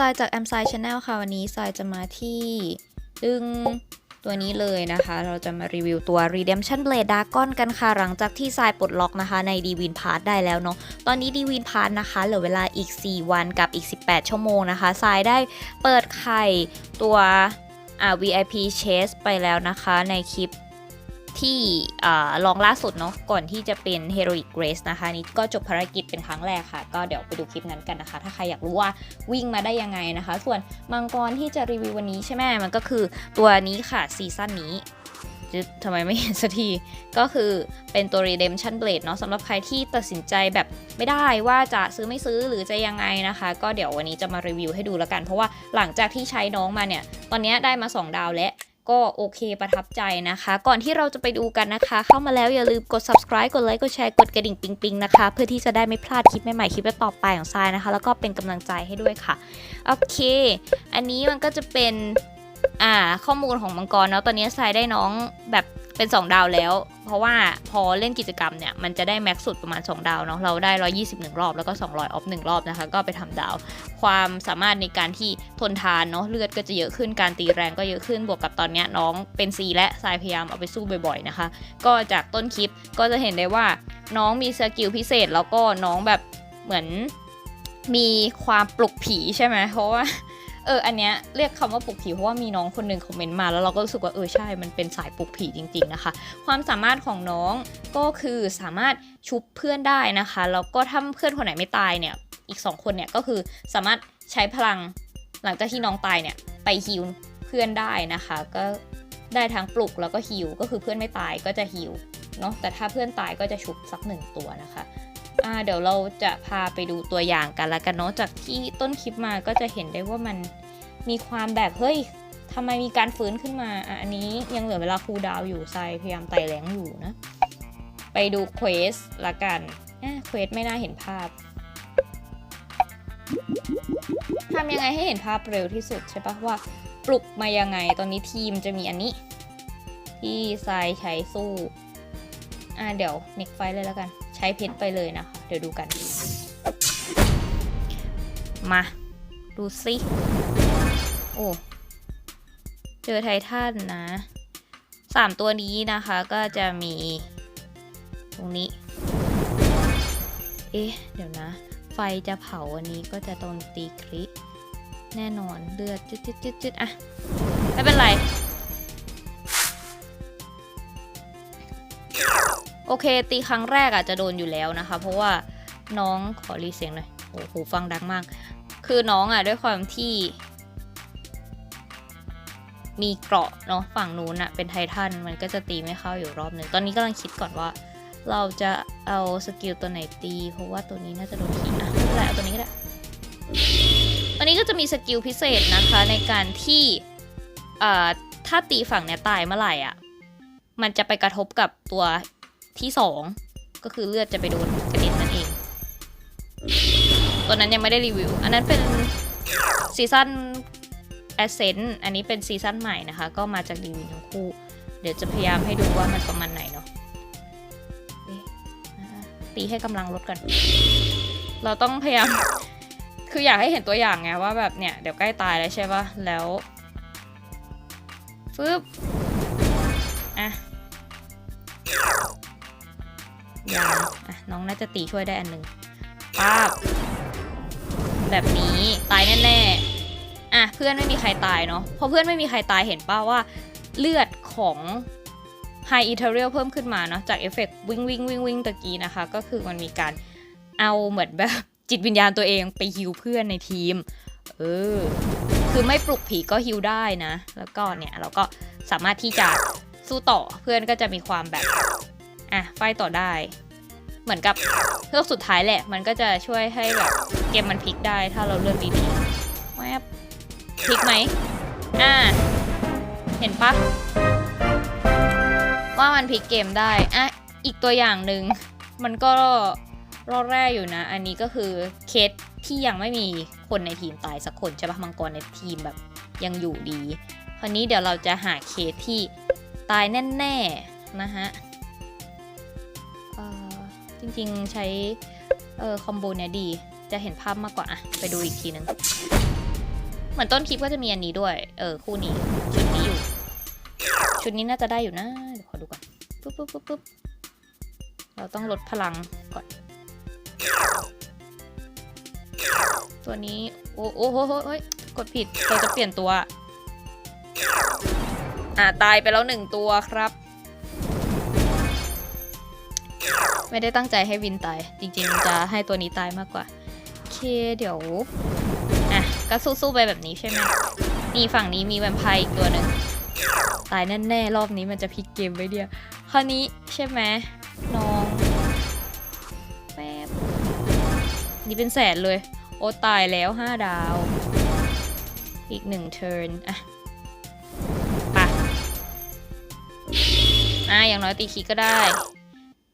พบกับทรายจากแอมไซชาแนลค่ะ วันนี้ทรายจะมาที่ดึงตัวนี้เลยนะคะ เราจะมารีวิวตัว Redemption Blade Dragon กันค่ะ หลังจากที่ทรายปลดล็อกนะคะ ใน d w i n p a s s ได้แล้วเนาะ ตอนนี้ d w i n p a s s นะคะ เหลือเวลาอีก 4 วันกับอีก 18 ชั่วโมงนะคะทรายได้เปิดไข่ตัวอ่า VIP Chase ไปแล้วนะคะ ในคลิป ที่ลองล่าสุดเนาะก่อนที่จะเป็น Heroic Grace นะคะนี่ก็จบภารกิจเป็นครั้งแรกค่ะ ก็เดี๋ยวไปดูคลิปนั้นกันนะคะ ถ้าใครอยากรู้ว่าวิ่งมาได้ยังไงนะคะ ส่วนมังกรที่จะรีวิววันนี้ใช่ไหมมันก็คือตัวนี้ค่ะซีซั่นนี้จะทำไมไม่เห็นสักที ก็คือเป็นตัว Redemption Blade เนาะสำหรับใครที่ตัดสินใจแบบไม่ได้ว่าจะซื้อไม่ซื้อหรือจะยังไงนะคะ ก็เดี๋ยววันนี้จะมารีวิวให้ดูแล้วกัน เพราะว่าหลังจากที่ใช้น้องมาเนี่ย ตอนนี้ได้มา 2 ดาวแล้ว ก็โอเคประทับใจนะคะ ก่อนที่เราจะไปดูกันนะคะ เข้ามาแล้วอย่าลืมกด subscribe กดไลค์กดแชร์กดกระดิ่งปิงๆนะคะ เพื่อที่จะได้ไม่พลาดคลิปใหม่ๆคลิปต่อไปของทรายนะคะ แล้วก็เป็นกำลังใจให้ด้วยค่ะ โอเค อันนี้มันก็จะเป็นอ่าข้อมูลของมังกรเนาะตอนนี้ทรายได้น้องแบบ เป็น 2 ดาวแล้ว เพราะว่าพอเล่นกิจกรรมเนี่ย มันจะได้แม็กสุดประมาณ 2 ดาวเนาะเราได้ 121 รอบแล้วก็ 200 ออฟ 1 รอบนะคะ ก็ไปทำดาว ความสามารถในการที่ทนทานเนาะเลือดก็จะเยอะขึ้นการตีแรงก็เยอะขึ้นบวกกับตอนนี้น้องเป็นซีและทรายพยายามเอาไปสู้บ่อยๆนะคะ ก็จากต้นคลิปก็จะเห็นได้ว่าน้องมีสกิลพิเศษแล้วก็น้องแบบเหมือนมีความปลุกผีใช่ไหมเพราะว่า เอออันเนี้ยเรียกคำว่าปลุกผีเพราะว่ามีน้องคนหนึ่งคอมเมนต์มาแล้วเราก็รู้สึกว่าเออใช่มันเป็นสายปลุกผีจริง ๆนะคะ ความสามารถของน้องก็คือสามารถชุบเพื่อนได้นะคะแล้วก็ถ้าเพื่อนคนไหนไม่ตายเนี่ยอีก 2 คนเนี่ยก็คือสามารถใช้พลังหลังจากที่น้องตายเนี่ยไปฮิวเพื่อนได้นะคะ ก็ได้ทั้งปลุกแล้วก็ฮิวก็คือเพื่อนไม่ตายก็จะฮิวเนาะแต่ถ้าเพื่อนตายก็จะชุบสักหนึ่งตัวนะคะ อ่าเดี๋ยวเราจะพาไปดูตัวอย่างกันละกันเนาะจากที่ต้นคลิปมาก็จะเห็นได้ว่ามันมีความแบบเฮ้ยทำไมมีการฟื้นขึ้นมาอะอันนี้ยังเหลือเวลาคูลดาวอยู่ทรายพยายามไต่แรงอยู่นะ ไปดูเควสละกันเอ๊ะเควสไม่น่าเห็นภาพทำยังไงให้เห็นภาพเร็วที่สุดใช่ปะว่าปลุกมายังไงตอนนี้ทีมจะมีอันนี้ ที่ทรายใช้สู้ อ่าเดี๋ยวเน็กไฟเลยแล้วกัน ช้เพชรไปเลยนะคะเดี๋ยวดูกัน มา ดูสิโอ้เจอไททันนะสามตัวนี้นะคะก็จะมีตรงนี้ เอ๊ะ เดี๋ยวนะ ไฟจะเผาอันนี้ก็จะโดนตีคลิแน่นอนเลือดจุดจุดจุดจุดอะไม่เป็นไร โอเค ตีครั้งแรกอะจจะโดนอยู่แล้วนะคะ เพราะว่าน้องขอรีเสียงหน่อยโอ้โหฟังดังมาก คือน้องอะด้วยความที่ มีเกราะเนาะฝั่งนู้นอะเป็นไททันมันก็จะตีไม่เข้าอยู่รอบหนึ่งตอนนี้กำลังคิดก่อนว่า เราจะเอาสกิลตัวไหนตี เพราะว่าตัวนี้น่าจะโดนขีดนะไม่เป็นไรเอาตัวนี้ก็ได้ตัวนี้ก็จะมีสกิลพิเศษนะคะในการที่เอ่อถ้าตีฝั่งเนี้ยตายเมื่อไหร่อะ มันจะไปกระทบกับตัว ที่สองก็คือเลือดจะไปโดนกระเด็นนั่นเองตัวนั้นยังไม่ได้รีวิว อันนั้นเป็นซีซั่นแอสเซนต์อันนี้เป็นซีซั่นใหม่นะคะ ก็มาจากรีวิวทั้งคู่ เดี๋ยวจะพยายามให้ดูว่ามันประมาณไหนเนาะตีให้กำลังลดก่อนเราต้องพยายาม คืออยากให้เห็นตัวอย่างไงว่าแบบเนี่ย เดี๋ยวใกล้ตายแล้วใช่ปะแล้วฟึบ ยังอะน้องน่าจะตีช่วยได้อันหนึ่งป้าบแบบนี้ตายแน่ๆอะเพื่อนไม่มีใครตายเนาะพอเพื่อนไม่มีใครตายเห็นป้าว่าเลือดของ High Ethereal เพิ่มขึ้นมาเนาะจากเอฟเฟกวิ่งวิ่งวิ่งวิ่งตะกี้นะคะ ก็คือมันมีการเอาเหมือนแบบจิตวิญญาณตัวเองไปฮิวเพื่อนในทีม เออ คือไม่ปลุกผีก็ฮิวได้นะ แล้วก็เนี่ยเราก็สามารถที่จะสู้ต่อเพื่อนก็จะมีความแบบ อะไฟต่อได้ เหมือนกับเพื่อกสุดท้ายแหละ มันก็จะช่วยให้แบบเกมมันพลิกได้ถ้าเราเลือกดีๆแวบพลิกไหมอ่าเห็นปะว่ามันพลิกเกมได้อะอีกตัวอย่างหนึ่งมันก็รอดแร่อยู่นะ อันนี้ก็คือเคสที่ยังไม่มีคนในทีมตายสักคนใช่ปะมังกรในทีมแบบยังอยู่ดี คราวนี้เดี๋ยวเราจะหาเคสที่ตายแน่ ๆ นะฮะ จริงๆใช้เออคอมโบเนี่ยดี จะเห็นภาพมากกว่าอะไปดูอีกทีนึง เหมือนต้นคลิปก็จะมีอันนี้ด้วย เออคู่นี้ชุดนี้อยู่ ชุดนี้น่าจะได้อยู่นะ เดี๋ยวขอดูก่อนปุ๊บปุ๊บปุ๊บปุ๊บเราต้องลดพลังก่อน ตัวนี้ โอ้โอ้โหโหเฮ้ยกดผิดเราจะเปลี่ยนตัว อ่าตายไปแล้วหนึ่งตัวครับ ไม่ได้ตั้งใจให้วินตาย จริงๆจะให้ตัวนี้ตายมากกว่าโอเคเดี๋ยวอะก็สู้ๆไปแบบนี้ใช่ไหมนี่ฝั่งนี้มีแวมไพร์อีกตัวหนึ่งตายแน่ๆรอบนี้มันจะพลิกเกมไว้เดียวคราวนี้ใช่ไหมน้องแป๊บนี่เป็นแสนเลย โอ้ตายแล้ว 5 ดาว อีกหนึ่งเทิร์นอะไปะอะอย่างน้อยตีคีก็ได้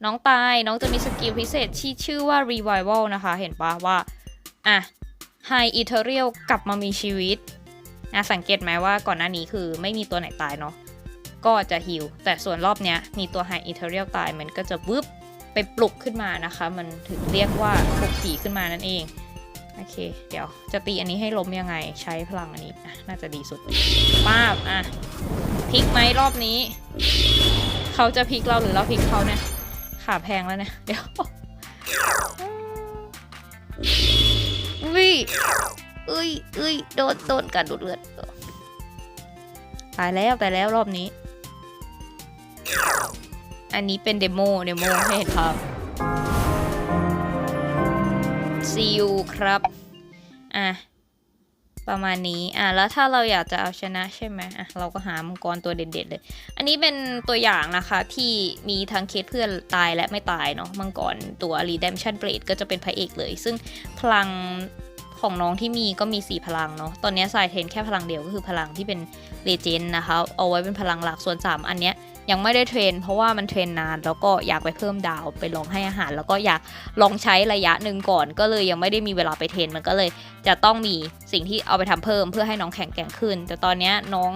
น้องตายน้องจะมีสกิลพิเศษที่ชื่อว่า Revival นะคะ เห็นปะว่าอะ High Ethereal กลับมามีชีวิตนะสังเกตไหมว่าก่อนหน้านี้คือไม่มีตัวไหนตายเนาะก็จะฮิลแต่ส่วนรอบเนี้ยมีตัว High Ethereal ตายมันก็จะวึบไปปลุกขึ้นมานะคะ มันถึงเรียกว่าปลุกผีขึ้นมานั่นเองโอเค เดี๋ยวจะตีอันนี้ให้ล้มยังไงใช้พลังอันนี้น่าจะดีสุดป้าบอะพลิกไหมรอบนี้ เขาจะพลิกเราหรือเราพลิกเขาเนี่ย ขาแพงแล้วเนี่ย เดี๋ยววิเอ้ยเอ้ยโดนโดนการดูดเลือดตายแล้วตายแล้วรอบนี้ อันนี้เป็นเดโมเดโมให้เห็นภาพซีอูครับ อะ ประมาณนี้ อะ แล้วถ้าเราอยากจะเอาชนะใช่ไหมอะ เราก็หามังกรตัวเด็ดๆเลย อันนี้เป็นตัวอย่างนะคะที่มีทั้งเคสเพื่อนตายและไม่ตายเนาะ มังกรตัว Redemption Blade ก็จะเป็นพระเอกเลย ซึ่งพลังของน้องที่มีก็มี 4 พลังเนาะ ตอนนี้สายเทนแค่พลังเดียวก็คือพลังที่เป็นเลเจนด์นะคะ เอาไว้เป็นพลังหลัก ส่วน 3 อันเนี้ย ยังไม่ได้เทรน เพราะว่ามันเทรนนาน แล้วก็อยากไปเพิ่มดาวไปลองให้อาหาร แล้วก็อยากลองใช้ระยะหนึ่งก่อน ก็เลยยังไม่ได้มีเวลาไปเทรนมันก็เลย จะต้องมีสิ่งที่เอาไปทำเพิ่มเพื่อให้น้องแข็งแกร่งขึ้น แต่ตอนนี้น้อง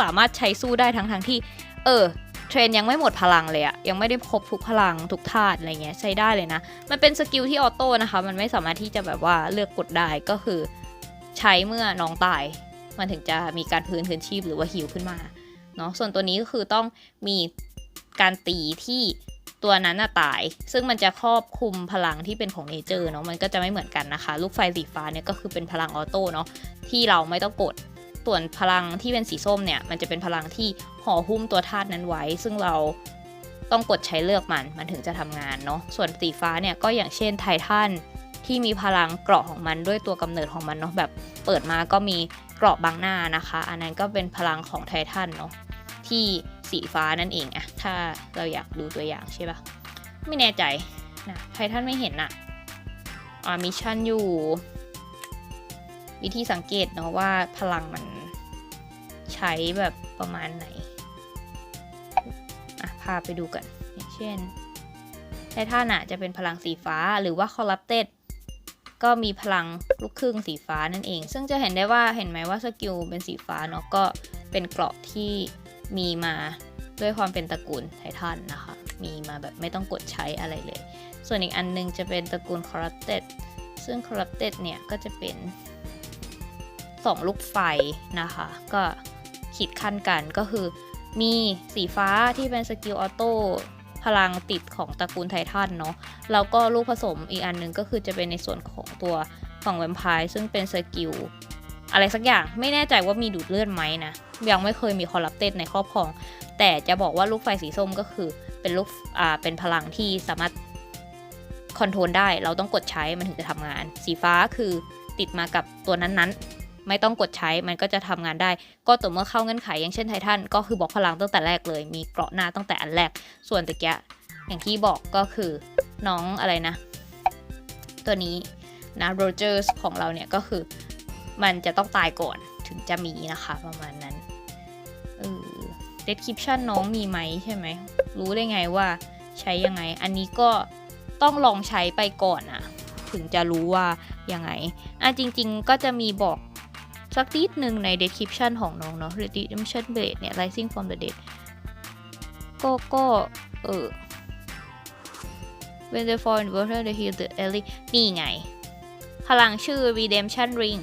สามารถใช้สู้ได้ทั้งทั้งที่ เออเทรนยังไม่หมดพลังเลยอะยังไม่ได้ครบทุกพลังทุกธาตุอะไรเงี้ยใช้ได้เลยนะ มันเป็นสกิลที่ออโต้นะคะ มันไม่สามารถที่จะแบบว่าเลือกกดได้ก็คือ ใช้เมื่อน้องตาย มันถึงจะมีการพื้นคืนชีพหรือว่าฮิวขึ้นมา เนาะส่วนตัวนี้ก็คือต้องมีการตีที่ตัวนั้นน่ะตาย ซึ่งมันจะครอบคลุมพลังที่เป็นของเนเจอร์เนาะมันก็จะไม่เหมือนกันนะคะ ลูกไฟสีฟ้าเนี่ยก็คือเป็นพลังออโต้เนาะที่เราไม่ต้องกดส่วนพลังที่เป็นสีส้มเนี่ย มันจะเป็นพลังที่ห่อหุ้มตัวธาตุนั้นไว้ ซึ่งเราต้องกดใช้เลือกมัน มันถึงจะทำงานเนาะส่วนสีฟ้าเนี่ยก็อย่างเช่นไททันที่มีพลังเกราะของมันด้วยตัวกำเนิดของมันเนาะแบบเปิดมาก็มีเกราะบางหน้านะคะ อันนั้นก็เป็นพลังของไททันเนาะ ที่สีฟ้านั่นเองอะถ้าเราอยากดูตัวอย่างใช่ปะไม่แน่ใจนะไททันไม่เห็นอะอ่ามิชชั่นอยู่ วิธีสังเกตเนาะว่าพลังมันใช้แบบประมาณไหนอะพาไปดูกันอย่างเช่นไททันอะจะเป็นพลังสีฟ้าหรือว่าคอร์รัปเต็ดก็มีพลังลูกครึ่งสีฟ้านั่นเอง ซึ่งจะเห็นได้ว่าเห็นไหมว่าสกิลเป็นสีฟ้าเนาะก็เป็นเกราะที่ มีมาด้วยความเป็นตระกูลไททันนะคะ มีมาแบบไม่ต้องกดใช้อะไรเลย ส่วนอีกอันนึงจะเป็นตระกูลคอร์รัปเต็ดซึ่งคอร์รัปเต็ดเนี่ยก็จะเป็น 2 ลูกไฟนะคะ ก็ขีดขั้นกันก็คือมีสีฟ้าที่เป็นสกิลออโต้พลังติดของตระกูลไททันเนาะ แล้วก็ลูกผสมอีกอันหนึงก็คือจะเป็นในส่วนของตัวฝั่งแวมไพร์ซึ่งเป็นสกิล อะไรสักอย่างไม่แน่ใจว่ามีดูดเลือดไหมนะ ยังไม่เคยมีคอร์รัปเต็ดในครอบครอง แต่จะบอกว่าลูกไฟสีส้มก็คือเป็นลูกอ่าเป็นพลังที่สามารถคอนโทรลได้เราต้องกดใช้มันถึงจะทำงาน สีฟ้าคือติดมากับตัวนั้นๆ ไม่ต้องกดใช้มันก็จะทำงานได้ ก็ต่อเมื่อเข้าเงื่อนไขอย่างเช่นไททันก็คือบอกพลังตั้งแต่แรกเลย มีเกราะหน้าตั้งแต่อันแรก ส่วนตะเกียอย่างที่บอกก็คือน้องอะไรนะ ตัวนี้นะโรเจอร์สของเราเนี่ยก็คือ มันจะต้องตายก่อนถึงจะมีนะคะ ประมาณนั้นเออ description น้องมีไหมใช่ไหม รู้ได้ไงว่าใช้ยังไง อันนี้ก็ต้องลองใช้ไปก่อนอะถึงจะรู้ว่ายังไงอะจริง ๆ ก็จะมีบอกสักนิดหนึ่งใน description ของน้องเนาะ redemption blade เนี่ย rising from the dead ก็ก็เออ when the fall in water they heal the ally นี่ไง พลังชื่อ redemption ring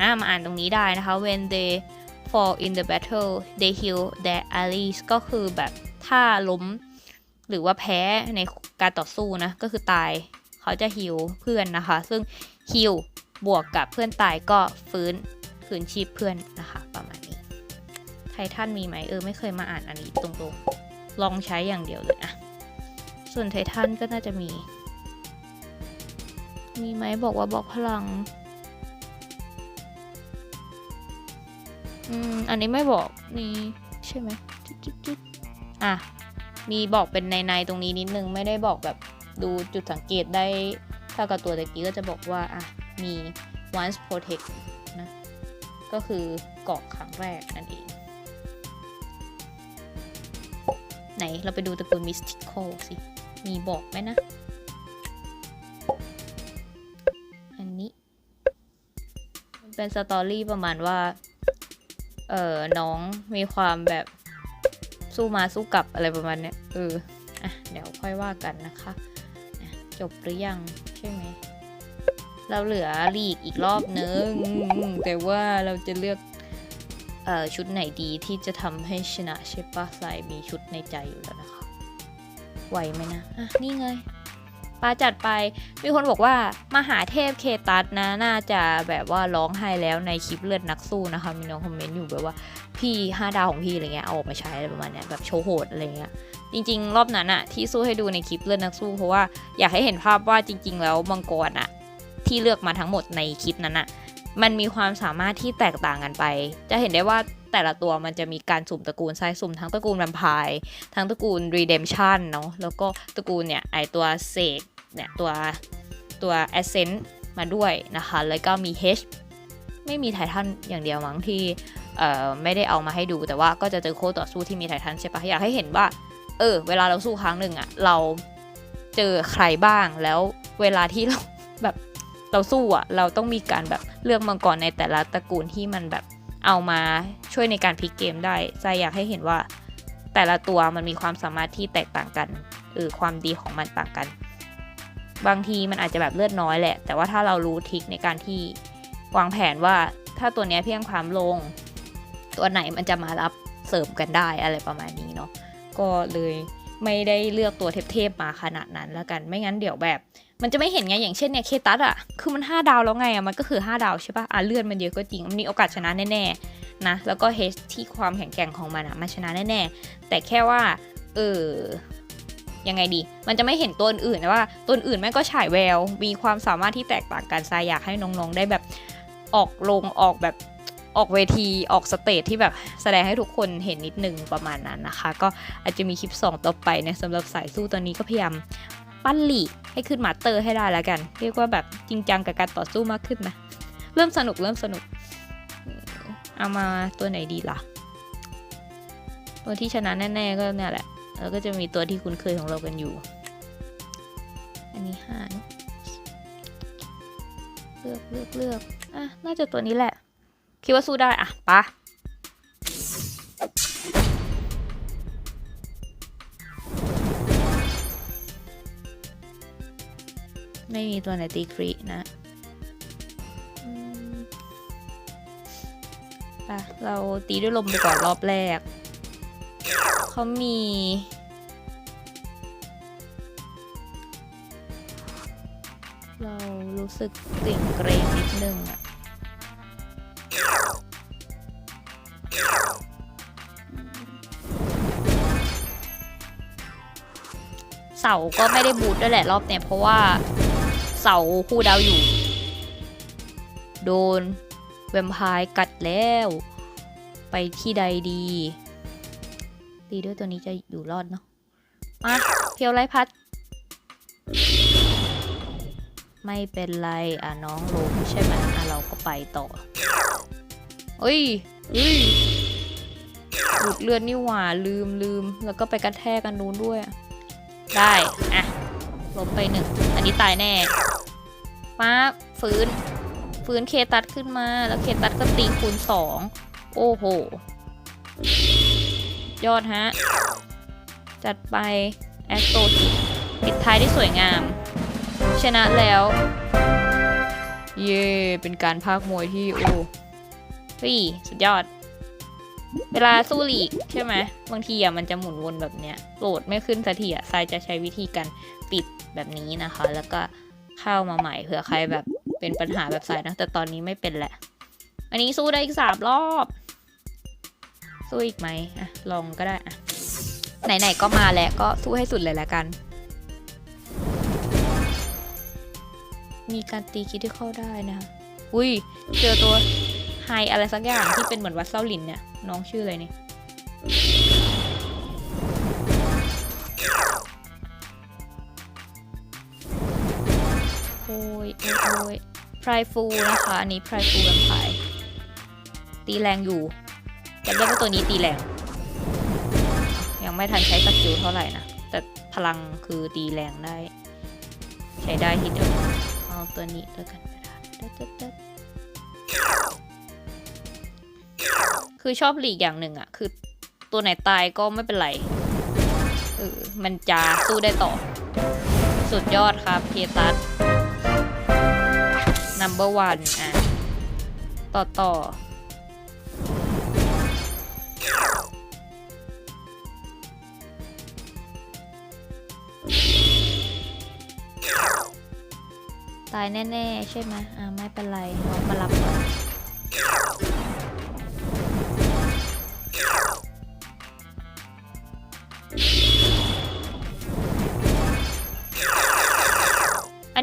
อะมาอ่านตรงนี้ได้นะคะ when they fall in the battle they heal their allies ก็คือแบบถ้าล้มหรือว่าแพ้ในการต่อสู้นะ ก็คือตายเขาจะฮิวเพื่อนนะคะ ซึ่งฮิวบวกกับเพื่อนตายก็ฟื้นคืนชีพเพื่อนนะคะ ประมาณนี้ ไททันมีไหมเออไม่เคยมาอ่านอันนี้ตรงๆ ลองใช้อย่างเดียวเลยอะส่วนไททันก็น่าจะมี มีไหมบอกว่าบอกพลัง อืม อันนี้ไม่บอกนี่ใช่ไหมจุดจุดจุดอะ มีบอกเป็นในในตรงนี้นิดนึง ไม่ได้บอกแบบดูจุดสังเกตได้เท่ากับตัวตะกี้ก็จะบอกว่าอะ มี once protect นะ ก็คือเกาะครั้งแรกนั่นเอง ไหนเราไปดูตระกูล mystical สิ มีบอกไหมนะ อันนี้มันเป็นสตอรี่ประมาณว่า เออน้องมีความแบบสู้มาสู้กลับอะไรประมาณเนี้ยเอออะเดี๋ยวค่อยว่ากันนะคะจบหรือยังใช่ไหมเราเหลือลีกอีกรอบนึง แต่ว่าเราจะเลือกเอ่อชุดไหนดีที่จะทำให้ชนะใช่ปะสายมีชุดในใจอยู่แล้วนะคะไหวไหมนะ อะ นี่ไง ปาจัดไป มีคนบอกว่ามหาเทพเคตัสนะน่าจะแบบว่าร้องไห้แล้วในคลิปเลือดนักสู้นะคะ มีน้องคอมเมนต์อยู่แบบว่าพี่ห้าดาวของพี่อะไรเงี้ยเอาออกมาใช้อะไรประมาณเนี้ยแบบโชว์โหดอะไรเงี้ยจริง ๆ รอบนั้นอะที่สู้ให้ดูในคลิปเลือดนักสู้เพราะว่าอยากให้เห็นภาพว่าจริง ๆ แล้วมังกรอะที่เลือกมาทั้งหมดในคลิปนั้นอะ มันมีความสามารถที่แตกต่างกันไป จะเห็นได้ว่าแต่ละตัวมันจะมีการสุ่มตระกูลทรายสุ่มทั้งตระกูลแวมไพร์ทั้งตระกูล redemption เนาะแล้วก็ตระกูลเนี่ยไอตัวเสกเนี่ยตัวตัว ascent มาด้วยนะคะ แล้วก็มี H ไม่มีไททันอย่างเดียวมั้งที่เอ่อไม่ได้เอามาให้ดูแต่ว่าก็จะเจอโคต่อสู้ที่มีไททันใช่ปะอยากให้เห็นว่า เออ เวลาเราสู้ครั้งหนึ่งอะเราเจอใครบ้างแล้วเวลาที่เราแบบ เราสู้อะเราต้องมีการแบบเลือกมังกรในแต่ละตระกูลที่มันแบบเอามาช่วยในการพลิกเกมได้ใจอยากให้เห็นว่า แต่ละตัวมันมีความสามารถที่แตกต่างกันเออความดีของมันต่างกัน บางทีมันอาจจะแบบเลือดน้อยแหละ แต่ว่าถ้าเรารู้ทริคในการที่วางแผนว่าถ้าตัวนี้เพียงความลง ตัวไหนมันจะมารับเสริมกันได้อะไรประมาณนี้เนาะก็เลยไม่ได้เลือกตัวเทพๆมาขนาดนั้นแล้วกันไม่งั้นเดี๋ยวแบบ มันจะไม่เห็นไงอย่างเช่นเนี่ยเคตัสอะคือมัน5ดาวแล้วไงอะมันก็คือ 5 ดาวใช่ปะอะเลื่อนมันเยอะก็จริง มันมีโอกาสชนะแน่ๆนะแล้วก็เฮสที่ความแข็งแกร่งของมันอะมันชนะแน่ๆแต่แค่ว่าเออยังไงดี มันจะไม่เห็นตัวอื่นนะว่าตัวอื่นแม่ก็ฉายแวว มีความสามารถที่แตกต่างกันซายอยากให้น้องๆได้แบบออกลงออกแบบออกเวทีออกสเตจที่แบบแสดงให้ทุกคนเห็นนิดนึงประมาณนั้นนะคะ ก็อาจจะมีคลิป 2 ต่อไปนะสำหรับสายสู้ตอนนี้ก็พยายาม ปั้นหลีกให้ขึ้นมาสเตอร์ให้ได้แล้วกัน เรียกว่าแบบจริงจังกับการต่อสู้มากขึ้นนะ เริ่มสนุกเริ่มสนุก เอามาตัวไหนดีล่ะ ตัวที่ชนะแน่ ๆ ก็เนี่ยแหละ แล้วก็จะมีตัวที่คุ้นเคยของเรากันอยู่ อันนี้ห้าเนอะเลือกเลือกเลือกอะน่าจะตัวนี้แหละ คิดว่าสู้ได้อะปะ ไม่มีตัวไหนตีครีนะอืมไปเราตีด้วยลมไปก่อนรอบแรก เขามี เรารู้สึกเกรงเกรงนิดนึงอะเสาก็ไม่ได้บูทด้วยแหละรอบเนี้ยเพราะว่า เสาคู่ดาวอยู่ โดนแวมไพร์กัดแล้ว ไปที่ใดดีตีด้วยตัวนี้จะอยู่รอดเนาะมาเพียวไรพัด ไม่เป็นไร อะน้องลงใช่ไหมอะเราก็ไปต่อเอ้ยเอ้ยดูดเลือดนี่หว่าลืมลืมแล้วก็ไปกระแทกกันนู้นด้วย ได้ อะ ลบไปหนึ่ง อันนี้ตายแน่ป้าฟื้น ฟื้นเคตัดขึ้นมา แล้วเคตัดก็ตีคูณสอง โอ้โห ยอดฮะ จัดไป แอสโตปิดท้ายได้สวยงาม ชนะแล้ว เย่เป็นการพากย์มวยที่ โอ้ยสุดยอด เวลาสู้ลีกใช่ไหมบางทีอะมันจะหมุนวนแบบเนี้ยโหลดไม่ขึ้นสักทีอะทรายจะใช้วิธีการปิดแบบนี้นะคะ แล้วก็เข้ามาใหม่เผื่อใครแบบเป็นปัญหาแบบทรายนะแต่ตอนนี้ไม่เป็นแหละ อันนี้สู้ได้อีกสามรอบ สู้อีกไหมอะลองก็ได้อะไหนๆก็มาแล้วก็สู้ให้สุดเลยละกัน มีการตีคิดที่เข้าได้นะอุ้ยเจอตัวไฮอะไรสักอย่างที่เป็นเหมือนวัดเซาหลินเนี่ย น้องชื่ออะไรเนี่ยโอ้ยโอ้ยโอ้ยพรายฟูนะคะ อันนี้พรายฟูกันพายตีแรงอยู่แต่ได้ว่าตัวนี้ตีแรง ยังไม่ทันใช้สกิลเท่าไหร่นะ แต่พลังคือตีแรงได้ ใช้ได้ทีเดียวเอาตัวนี้แล้วกันก็ได้ตึ๊ดด คือชอบหลีกอย่างหนึ่งอะคือตัวไหนตายก็ไม่เป็นไรเออมันจะสู้ได้ต่อ สุดยอดครับเพตัส number one อะ ต่อต่อตายแน่ ๆ ใช่ไหมอ่าไม่เป็นไรน้องมารับก่อน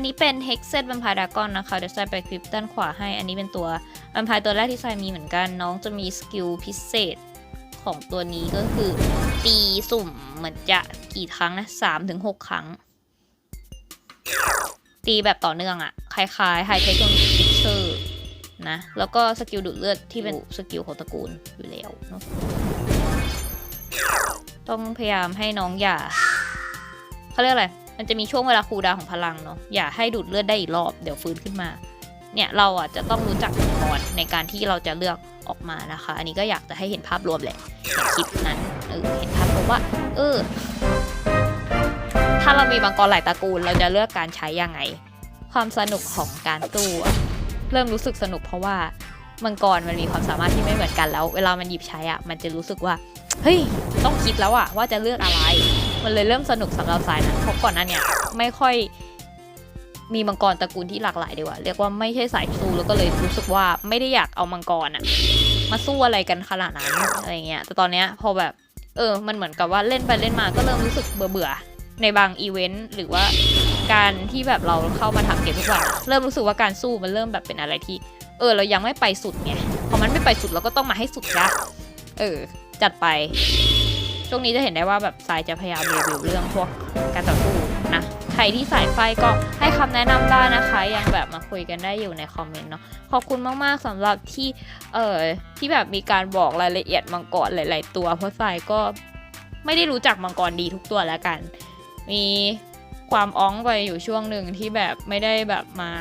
นี้เป็น h e x e t Vampire Dragon นะคะ เดี๋ยวใส่ไปคลิปด้านขวาให้ อันนี้เป็นตัว Vampire ตัวแรกที่ใส่มีเหมือนกัน น้องจะมีสกิลพิเศษของตัวนี้ก็คือตีสุ่มเหมือนจะกี่ครั้งนะสามถึงหกครั้ง ตีแบบต่อเนื่องอะคล้ายๆไฮเทคโนโลยีฟิชเชอร์นะ แล้วก็สกิลดูดเลือดที่เป็นสกิลของตระกูลอยู่แล้วเนาะต้องพยายามให้น้องอย่าเขาเรียกอะไร มันจะมีช่วงเวลาคูลดาวของพลังเนาะอย่าให้ดูดเลือดได้อีกรอบเดี๋ยวฟื้นขึ้นมา เนี่ยเราอะจะต้องรู้จักมันก่อนในการที่เราจะเลือกออกมานะคะ อันนี้ก็อยากจะให้เห็นภาพรวมแหละในคลิปนั้นเออเห็นภาพรวมว่า เออ ถ้าเรามีมังกรหลายตระกูล เราจะเลือกการใช้ยังไง ความสนุกของการสู้เริ่มรู้สึกสนุกเพราะว่ามังกรมันมีความสามารถที่ไม่เหมือนกันแล้ว เวลามันหยิบใช้อะมันจะรู้สึกว่า เฮ้ย ต้องคิดแล้วอะว่าจะเลือกอะไร มันเลยเริ่มสนุกสำหรับสายนั้นเพราะก่อนหนั้นเนี่ยไม่ค่อยมีมังกรตระกูลที่หลากหลายดีกว่า เรียกว่าไม่ใช่สายสู้แล้วก็เลยรู้สึกว่าไม่ได้อยากเอามังกรอะมาสู้อะไรกันขนาดนั้นอะไรเงี้ยแต่ตอนเนี้ยพอแบบเออ มันเหมือนกับว่าเล่นไปเล่นมาก็เริ่มรู้สึกเบื่อเบื่อๆในบางอีเวนต์หรือว่าการที่แบบเราเข้ามาทำเกมทุกวันเริ่มรู้สึกว่าการสู้มันเริ่มแบบเป็นอะไรที่ เออ เรายังไม่ไปสุดไงพอมันไม่ไปสุดเราก็ต้องมาให้สุดยะเออ จัดไป ช่วงนี้จะเห็นได้ว่าแบบสายจะพยายามรีวิวเรื่องพวกการต่อสู้นะใครที่สายไฟก็ให้คำแนะนำได้นะคะ ยังแบบมาคุยกันได้อยู่ในคอมเมนต์เนาะขอบคุณมากๆสำหรับที่เอ่อที่แบบมีการบอกรายละเอียดมังกรหลาย ๆ ตัว เพราะสายก็ไม่ได้รู้จักมังกรดีทุกตัวแล้วกัน มีความอ้องไปอยู่ช่วงหนึ่งที่แบบไม่ได้แบบมา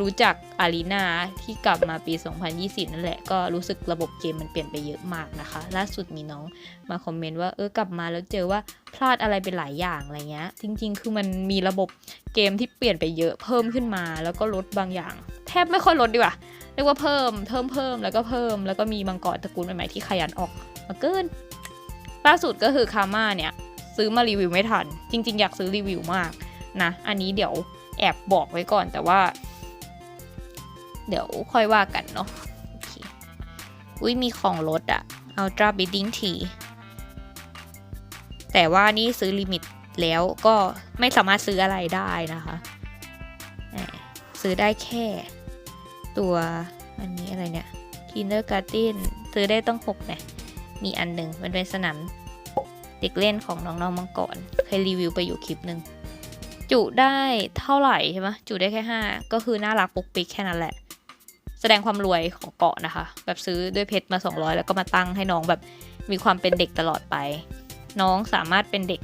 รู้จักอารีนาที่กลับมาปี 2020 นั่นแหละ ก็รู้สึกระบบเกมมันเปลี่ยนไปเยอะมากนะคะ ล่าสุดมีน้องมาคอมเมนต์ว่าเออกลับมาแล้วเจอว่าพลาดอะไรไปหลายอย่างอะไรเงี้ย จริง ๆ คือมันมีระบบเกมที่เปลี่ยนไปเยอะเพิ่มขึ้นมา แล้วก็ลดบางอย่าง แทบไม่ค่อยลดดีกว่าเรียกว่าเพิ่มเพิ่มเพิ่มแล้วก็เพิ่มแล้วก็มีมังกรตระกูลใหม่ๆที่ขยันออกมาเกินล่าสุดก็คือคาม่าเนี่ยซื้อมารีวิวไม่ทัน จริง ๆ อยากซื้อรีวิวมากนะ อันนี้เดี๋ยวแอบบอกไว้ก่อนแต่ว่า เดี๋ยวค่อยว่ากันเนาะโอเคอุ้ยมีของลดอะ Ultra Bidding T แต่ว่านี่ซื้อลิมิตแล้วก็ไม่สามารถซื้ออะไรได้นะคะ ซื้อได้แค่ตัวอันนี้อะไรเนี่ย Kindergarten ซื้อได้ต้องหกเนี่ยมีอันหนึ่งมันเป็นสนามเด็กเล่นของน้องๆมังกรเคยรีวิวไปอยู่คลิปหนึ่งจุได้เท่าไหร่ใช่ไหมจุได้แค่ห้าก็คือน่ารักปุกปิกแค่นั้นแหละ แสดงความรวยของเกาะนะคะ แบบซื้อด้วยเพชรมา 200 แล้วก็มาตั้งให้น้องแบบมีความเป็นเด็กตลอดไป น้องสามารถเป็นเด็ก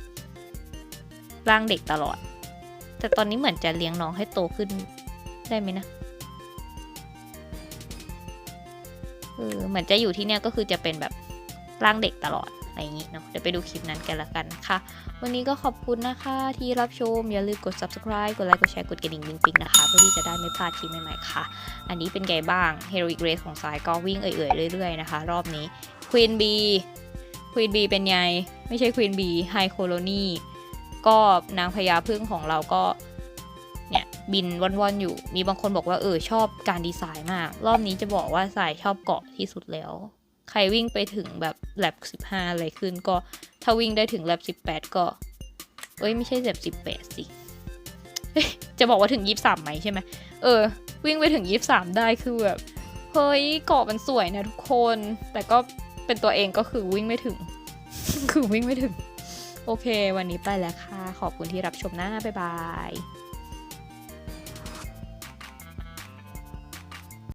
ร่างเด็กตลอด แต่ตอนนี้เหมือนจะเลี้ยงน้องให้โตขึ้นได้ไหมนะเออเหมือนจะอยู่ที่เนี่ยก็คือจะเป็นแบบร่างเด็กตลอด อะไรอย่างนี้เนาะเดี๋ยวไปดูคลิปนั้นกันละกันนะคะวันนี้ก็ขอบคุณนะคะที่รับชม อย่าลืมกด subscribe กดไลค์กดแชร์กดกระดิ่งปิ๊งๆนะคะ เพื่อที่จะได้ไม่พลาดคลิปใหม่ๆค่ะ อันนี้เป็นไงบ้าง Heroic Race ของสายก็วิ่งเอื่อยๆเรื่อยๆนะคะ รอบนี้ Queen B Queen B เป็นไงไม่ใช่ Queen B High Colony ก็นางพญาพึ่งของเราก็เนี่ยบินว่อนๆอยู่ มีบางคนบอกว่าเออชอบการดีไซน์มาก รอบนี้จะบอกว่าสายชอบเกาะที่สุดแล้ว ใครวิ่งไปถึงแบบแลบ15 อะไรขึ้นก็ถ้าวิ่งได้ถึงแลบ18 ก็ เอ้ย ไม่ใช่แลบ18 สิ จะบอกว่าถึง 23ไหมใช่ไหมเออ วิ่งไปถึง 23 ได้คือแบบเฮ้ยเกาะมันสวยนะทุกคน แต่ก็เป็นตัวเองก็คือวิ่งไม่ถึง คือวิ่งไม่ถึง โอเค วันนี้ไปแล้วค่ะ ขอบคุณที่รับชมนะบ๊ายบาย